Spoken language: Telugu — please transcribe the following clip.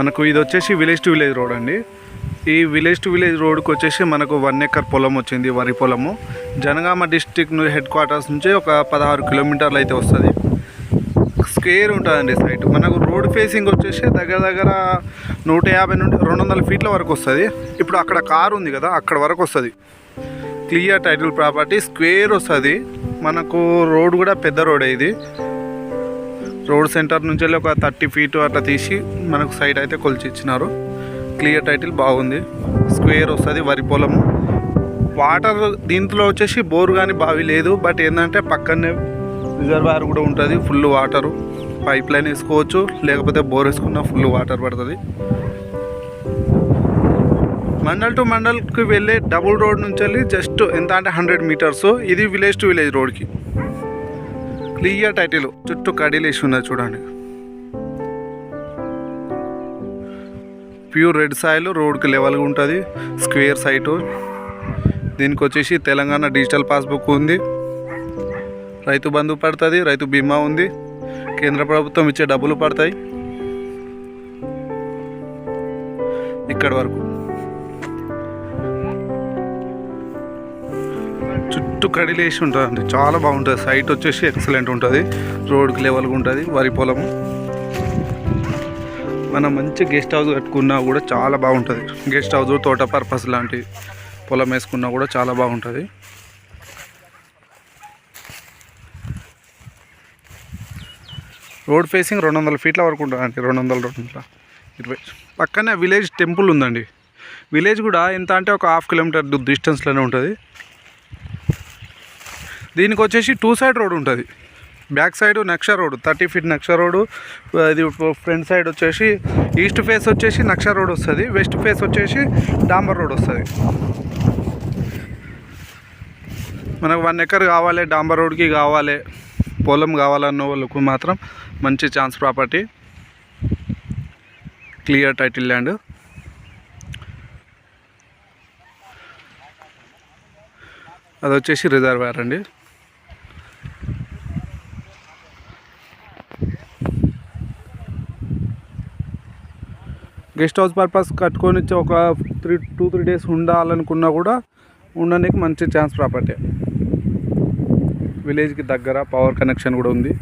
మనకు ఇది వచ్చేసి విలేజ్ టు విలేజ్ రోడ్ అండి. ఈ విలేజ్ టు విలేజ్ రోడ్కి వచ్చేసి మనకు వన్ ఎకర్ పొలం వచ్చింది వరి పొలము. జనగామ డిస్టిక్ హెడ్ క్వార్టర్స్ నుంచి ఒక పదహారు కిలోమీటర్లు అయితే వస్తుంది. స్క్వేర్ ఉంటుందండి సైట్. మనకు రోడ్ ఫేసింగ్ వచ్చేసి దగ్గర దగ్గర నూట యాభై నుండి రెండు వందల ఫీట్ల వరకు వస్తుంది. ఇప్పుడు అక్కడ కారు ఉంది కదా అక్కడ వరకు వస్తుంది. క్లియర్ టైటిల్ ప్రాపర్టీ స్క్వేర్ వస్తుంది. మనకు రోడ్ కూడా పెద్ద రోడ్ ఇది. రోడ్ సెంటర్ నుంచి వెళ్ళి ఒక థర్టీ ఫీట్ అట్లా తీసి మనకు సైడ్ అయితే కొలిచి ఇచ్చినారు. క్లియర్ టైటిల్ బాగుంది. స్క్వేర్ వస్తుంది వరి పొలము. వాటర్ దీంట్లో వచ్చేసి బోర్ కానీ బావి లేదు. బట్ ఏంటంటే పక్కనే రిజర్వాయర్ కూడా ఉంటుంది ఫుల్ వాటరు. పైప్ లైన్ వేసుకోవచ్చు లేకపోతే బోర్ వేసుకున్నా ఫుల్ వాటర్ పడుతుంది. మండల్ టు మండల్కి వెళ్ళే డబుల్ రోడ్ నుంచి వెళ్ళి జస్ట్ ఎంత అంటే హండ్రెడ్ మీటర్స్. ఇది విలేజ్ టు విలేజ్ రోడ్కి. క్లియర్ టైటిల్ చుట్టూ కడిలేసి ఉన్నది చూడండి. ప్యూర్ రెడ్ సాయిల్ రోడ్కి లెవెల్గా ఉంటుంది స్క్వేర్ సైటు. దీనికి వచ్చేసి తెలంగాణ డిజిటల్ పాస్బుక్ ఉంది. రైతు బంధు పడుతుంది రైతు బీమా ఉంది. కేంద్ర ప్రభుత్వం ఇచ్చే డబ్బులు పడతాయి. ఇక్కడి వరకు. చుట్టూ కడిలేసి ఉంటుందండి. చాలా బాగుంటుంది. సైట్ వచ్చేసి ఎక్సలెంట్ ఉంటుంది. రోడ్కి లెవెల్గా ఉంటుంది. వరి పొలము. మనం మంచి గెస్ట్ హౌస్ కట్టుకున్నా కూడా చాలా బాగుంటుంది. గెస్ట్ హౌస్ తోట పర్పస్ లాంటి పొలం వేసుకున్నా కూడా చాలా బాగుంటుంది. రోడ్ ఫేసింగ్ రెండు వందల ఫీట్ల వరకు ఉంటుందండి. రెండు వందల రెండు వందల ఇరవై. పక్కనే విలేజ్ టెంపుల్ ఉందండి. విలేజ్ కూడా ఎంత అంటే ఒక హాఫ్ కిలోమీటర్ డిస్టెన్స్లోనే ఉంటుంది. దీనికి వచ్చేసి టూ సైడ్ రోడ్ ఉంటుంది. బ్యాక్ సైడ్ నక్ష రోడ్ థర్టీ ఫీట్ నక్ష రోడ్డు ఇది ఫ్రంట్ సైడ్ వచ్చేసి ఈస్ట్ ఫేస్ వచ్చేసి నక్ష రోడ్ వస్తుంది వెస్ట్ ఫేస్ వచ్చేసి డాంబర్ రోడ్ వస్తుంది. మనకు వన్ ఎకర్ కావాలి డాంబర్ రోడ్కి కావాలి పొలం కావాలన్న వాళ్ళకు మాత్రం మంచి chance property. Clear title land. అది వచ్చేసి రిజర్వాయర్ అండి. గెస్ట్ హౌస్ పర్పస్ కట్టుకొని ఒక త్రీ టూ త్రీ డేస్ ఉండాలనుకున్నా కూడా ఉండడానికి మంచి ఛాన్స్ ప్రాపర్టీ. విలేజ్కి దగ్గర పవర్ కనెక్షన్ కూడా ఉంది.